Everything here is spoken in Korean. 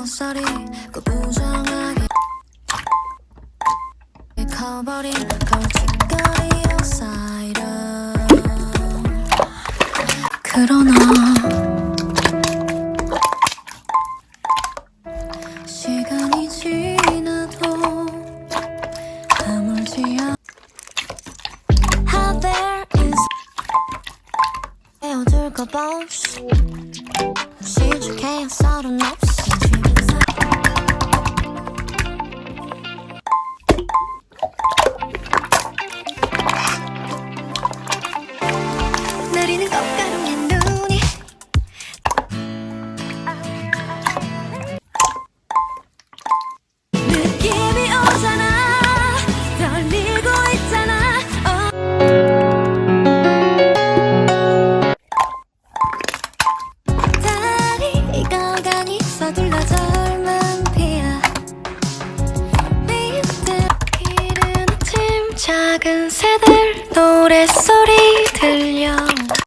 헛소리 그 부정하게 커버린 걸칫거리 outsider 그러나 시간이 지나도 아물지 않 How there is 헤어질까봐 시작해야 썰은 없이 내리는 꽃가루의 눈이. 느낌이 오잖아. 떨리고 있잖아. 어. 달이 익어가니 서둘러 젊은 피야. 미들 이른 아침 작은 새들 노랫소리 들려